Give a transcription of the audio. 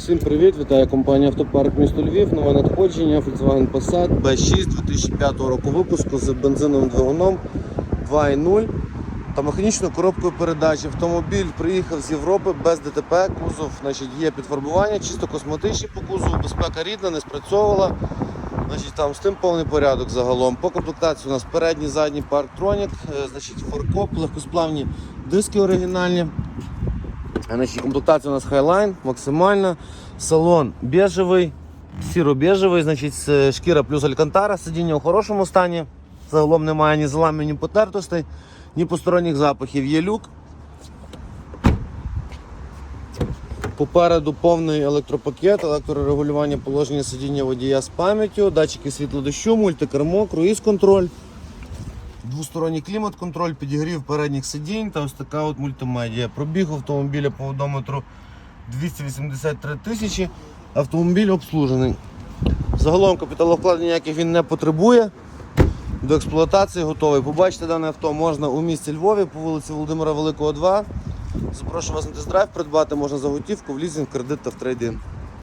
Всім привіт! Вітаю компанія Автопарк місто Львів. Нове надходження Volkswagen Passat B6 2005 року випуску з бензиновим двигуном 2.0 та механічною коробкою передач. Автомобіль приїхав з Європи без ДТП. Кузов значить, є підфарбування, чисто косметичні по кузову, безпека рідна, не спрацьовувала. Значить, там з тим повний порядок загалом. По комплектації у нас передній, задній парктронік, е, значить, форкоп, легкосплавні диски оригінальні. Значить, комплектація у нас Highline, максимальна. Салон бежевий, сіро-бежевий, значить, шкіра плюс алькантара, сидіння у хорошому стані. Загалом немає ні заламів, ні потертостей, ні посторонніх запахів. Є люк. Попереду повний електропакет, електрорегулювання положення сидіння водія з пам'яттю, датчики світлодощу, мультикермо, круїз-контроль. Двосторонній клімат-контроль, підігрів передніх сидінь та ось така от мультимедіа. Пробіг автомобіля по одометру 283 тисячі. Автомобіль обслужений. Загалом капіталовкладень ніяких він не потребує. До експлуатації готовий. Побачити дане авто можна у місті Львові по вулиці Володимира Великого, 2. Запрошую вас на тест-драйв, придбати можна за готівку в лізинг, кредит та в трейдинг.